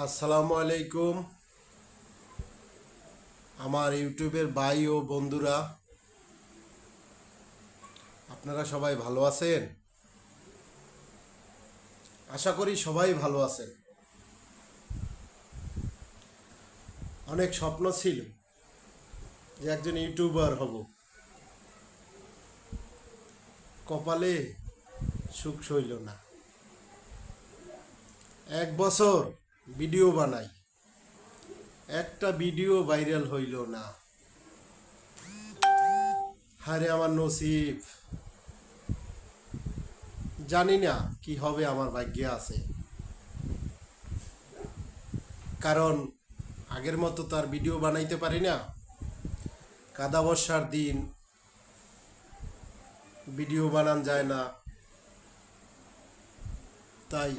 আসসালামু আলাইকুম। আমার ইউটিউবের ভাই ও বন্ধুরা, আপনারা সবাই ভালো আছেন? আশা করি সবাই ভালো আছেন। অনেক স্বপ্ন ছিল যে একজন ইউটিউবার হব। কপালে সুখ সইল না। এক বছর ভিডিও বানাই। একটা ভিডিও ভাইরাল হইল না। হারে আমার নসিব। জানি না কি হবে, আমার ভাগ্যে আছে। কারণ আগের মতো তার ভিডিও বানাইতে পারি না। কাদা বর্ষার দিন ভিডিও বানান যায় না। তাই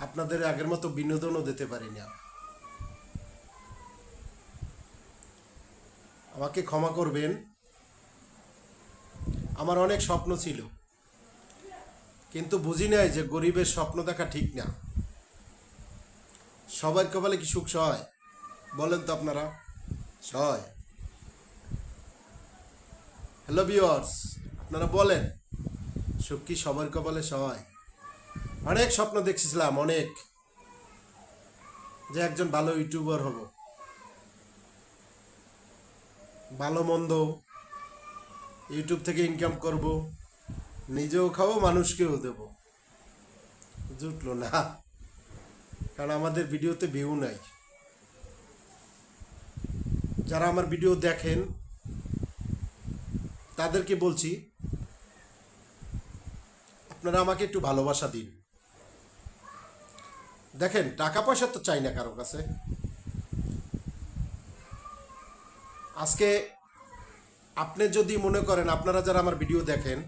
আপনাদের আগের মতো বিনোদনও দিতে পারি না আমাকে ক্ষমা করবেন। আমার অনেক স্বপ্ন ছিল। কিন্তু বুঝি নাই যে গরিবের স্বপ্ন দেখা ঠিক না। সবার কপালে কি সুখ সয়? বলেন তো আপনারা। সয়। হ্যালো বিওয়ার্স আপনারা বলেন, সুখ কি সবার কপালে সয়? অনেক স্বপ্ন দেখছিলাম, অনেক। যে একজন ভালো ইউটিউবার হব। ভালো মন্দ ইউটিউব থেকে ইনকাম করব, নিজেও খাব, মানুষকেও দেব। জুটলো না, কারণ আমাদের ভিডিওতে ভিউ নাই। যারা আমার ভিডিও দেখেন, তাদেরকে বলছি, আপনারা আমাকে একটু ভালোবাসা দিন। দেখেন টাকা পয়সা তো চাই না কারও কাছে। আজকে আপনি যদি মনে করেন, আপনারা যারা আমার ভিডিও দেখেন,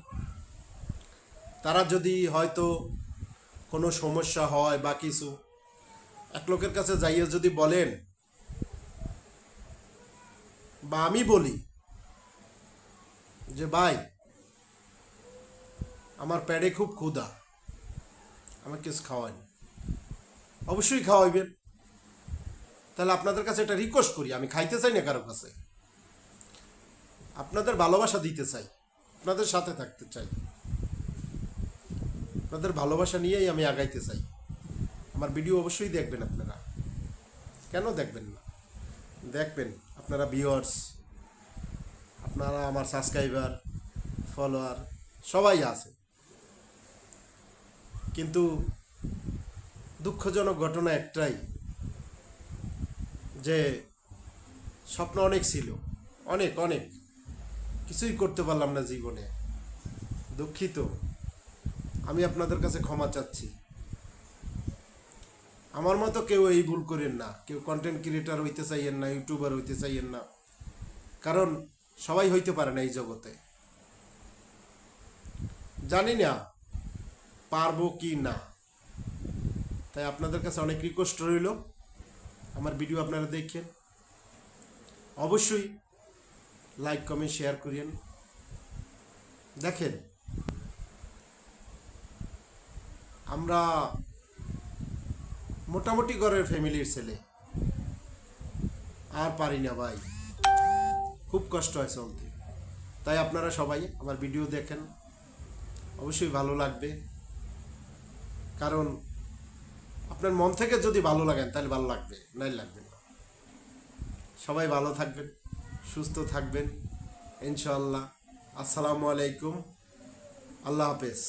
তারা যদি হয়তো কোনো সমস্যা হয় বা কিছু, এক লোকের কাছে যাইয়ে যদি বলেন, বা আমি বলি যে, ভাই, আমার প্যাডে খুব ক্ষুধা, আমাকে কিছু খাওয়ান। অবশ্যই খাওয়াইবেন। তাহলে আপনাদের কাছে একটা রিকোয়েস্ট করি, আমি খাইতে চাই না কারও কাছে। আপনাদের ভালোবাসা দিতে চাই, আপনাদের সাথে থাকতে চাই। আপনাদের ভালোবাসা নিয়েই আমি আগাইতে চাই। আমার ভিডিও অবশ্যই দেখবেন আপনারা। কেন দেখবেন না? দেখবেন আপনারা ভিউয়ার্স আপনারা আমার সাবস্ক্রাইবার ফলোয়ার সবাই আছে। কিন্তু দুঃখজনক ঘটনা একটাই, যে স্বপ্ন অনেক ছিল, অনেক অনেক। কিছুই করতে পারলাম না জীবনে। দুঃখিত। আমি আপনাদের কাছে ক্ষমা চাচ্ছি। আমার মতো কেউ এই ভুল করেন না। কেউ কন্টেন্ট ক্রিয়েটার হইতে চাইয়েন না ইউটিউবার হইতে চাইয়েন না। কারণ সবাই হইতে পারে না এই জগতে। জানি না পারব কি না। তাই আপনাদের কাছে অনেক রিকোয়েস্ট রইল। আমার ভিডিও আপনারা দেখেন। অবশ্যই লাইক কমেন্ট শেয়ার করিয়েন দেখেন, আমরা মোটামুটি ঘরের ফ্যামিলির ছেলে। আর পারি না ভাই। খুব কষ্ট হয় চলতে। তাই আপনারা সবাই আমার ভিডিও দেখেন। অবশ্যই ভালো লাগবে। কারণ আপনার মন থেকে যদি ভালো লাগেন তাহলে ভালো লাগবে নাই লাগবে না। সবাই ভালো থাকবেন, সুস্থ থাকবেন, ইনশাআল্লাহ। আসসালামু আলাইকুম, আল্লাহ হাফেজ।